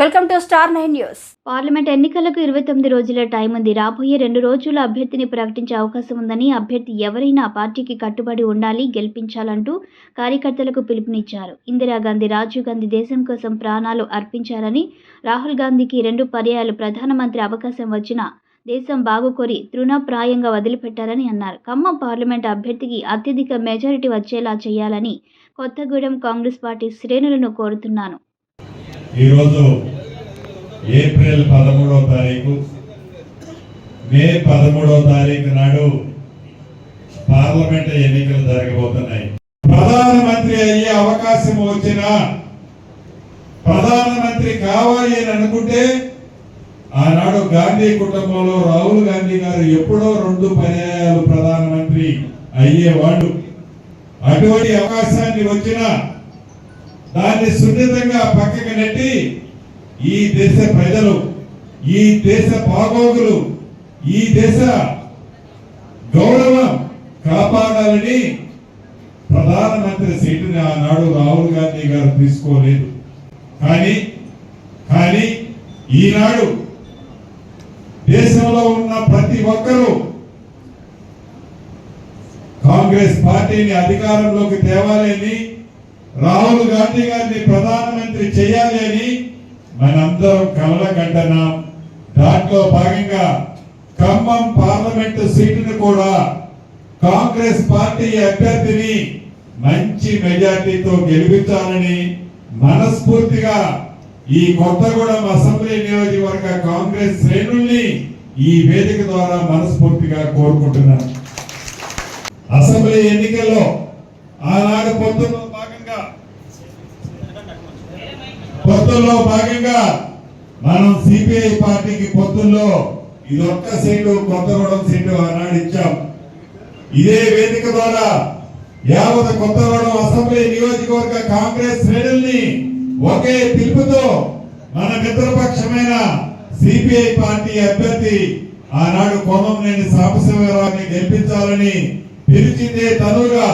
Welcome to star nine news parliament ఎన్నికలకు ఇరవై తొమ్మిది రోజుల టైం ఉంది. రాబోయే రెండు రోజుల అభ్యర్థిని ప్రకటించే అవకాశం ఉందని అభ్యర్థి ఎవరైనా పార్టీకి కట్టుబడి ఉండాలి గెలిపించాలంటూ కార్యకర్తలకు పిలుపునిచ్చారు. ఇందిరాగాంధీ రాజీవ్ గాంధీ దేశం కోసం ప్రాణాలు అర్పించారని రాహుల్ గాంధీకి రెండు పర్యాయాలు ప్రధానమంత్రి అవకాశం వచ్చినా దేశం బాగుకోరి తృణప్రాయంగా వదిలిపెట్టారని అన్నారు. ఖమ్మం పార్లమెంట్ అభ్యర్థికి అత్యధిక మెజారిటీ వచ్చేలా చేయాలని కొత్తగూడెం కాంగ్రెస్ పార్టీ శ్రేణులను కోరుతున్నాను. ఈరోజు ఏప్రిల్ పదమూడవ తారీఖు. మే పదమూడవ తారీఖు నాడు పార్లమెంట్ ఎన్నికలు జరగబోతున్నాయి. ప్రధానమంత్రి అయ్యే అవకాశం వచ్చిన ప్రధానమంత్రి కావాలి అని అనుకుంటే ఆనాడు గాంధీ కుటుంబంలో రాహుల్ గాంధీ గారు ఎప్పుడో రెండు పర్యాయాలు ప్రధానమంత్రి అయ్యేవాడు. అటువంటి అవకాశాన్ని వచ్చినా దాన్ని సున్నితంగా పక్కకి నెట్టి ఈ దేశ ప్రజలు ఈ దేశ బాగోగులు ఈ దేశ గౌరవం కాపాడాలని ప్రధానమంత్రి సీటుని ఆనాడు రాహుల్ గాంధీ గారు తీసుకోలేదు. కానీ కానీ ఈనాడు దేశంలో ఉన్న ప్రతి ఒక్కరూ కాంగ్రెస్ పార్టీని అధికారంలోకి తేవాలని రాహుల్ గాంధీ గారిని ప్రధానమంత్రి చేయాలి అని మనందరం కలల దాంట్లో భాగంగా ఖమ్మం పార్లమెంటు సీటును కూడా కాంగ్రెస్ పార్టీ అభ్యర్థిని మంచి మెజార్టీతో గెలిపించాలని మనస్ఫూర్తిగా ఈ కొత్తగూడెం అసెంబ్లీ నియోజకవర్గ కాంగ్రెస్ శ్రేణుల్ని ఈ వేదిక ద్వారా మనస్ఫూర్తిగా కోరుకుంటున్నాను. అసెంబ్లీ ఎన్నికల్లో ఆనాడు పొత్తుల్లో భాగంగా పొత్తుల్లో భాగంగా మనం సిపిఐ పార్టీకి పొత్తుల్లో ఇది ఒక్క సీటు కొత్తగూడెం సీటు ఆనాడు ఇచ్చాం. ఇదే వేదిక ద్వారా యావత్ కొత్తగూడెం అసెంబ్లీ నియోజకవర్గ కాంగ్రెస్ శ్రేణుల్ని ఒకే పిలుపుతో మన మిత్రపక్షమైన సిపిఐ పార్టీ అభ్యర్థి ఆనాడు కోమంనేని సాంబశివరావుని గెలిపించాలని పిలిచిందే తనుగా.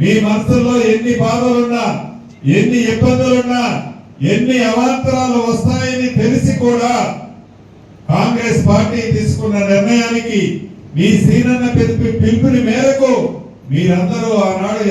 మీ మనసుల్లో ఎన్ని బాధలున్నా ఎన్ని ఇబ్బందులున్నా ఎన్ని అవాంతరాలు వస్తాయని తెలిసి కూడా కాంగ్రెస్ పార్టీ తీసుకున్న నిర్ణయానికి మీ సీనన్న పిలిపి పిలుపుని మేరకు మీరందరూ ఆనాడు